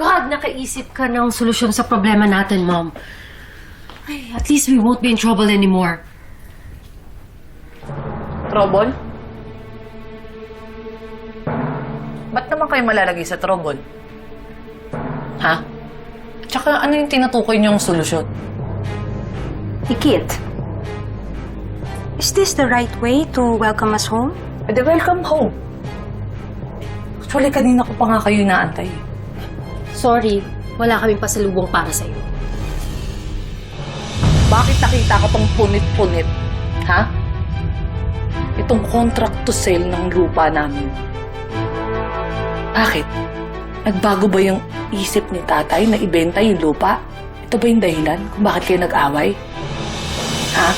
God, nakaisip ka ng solusyon sa problema natin, Mom. Ay, at least we won't be in trouble anymore. Trouble? Ba't naman kayo malalagay sa trouble? Ha? Tsaka ano yung tinutukoy niyong solusyon? Ikit, is this the right way to welcome us home? Eh, di welcome home. Actually, kanina ko pa nga kayo inaantay. Sorry, wala kaming pasalubong para sa'yo. Bakit nakita ko tong punit-punit? Ha? Itong contract to sell ng lupa namin. Bakit? Nagbago ba yung isip ni tatay na ibenta yung lupa? Ito ba yung dahilan kung bakit kayo nag-away? Ha?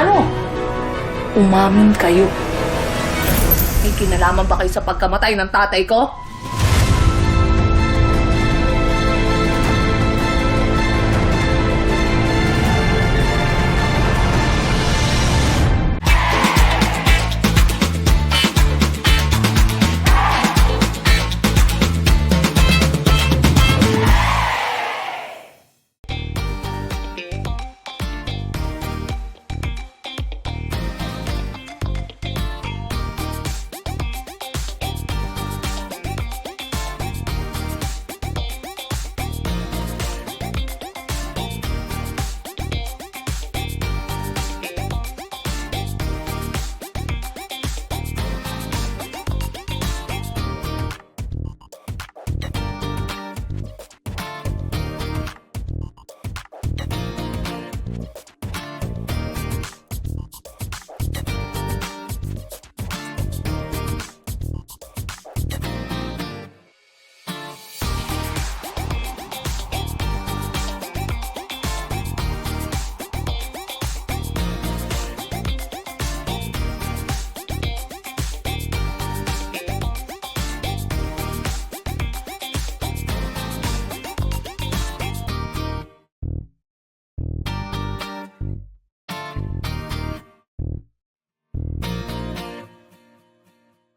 Ano? Umamin kayo. May kinalaman ba kayo sa pagkamatay ng tatay ko?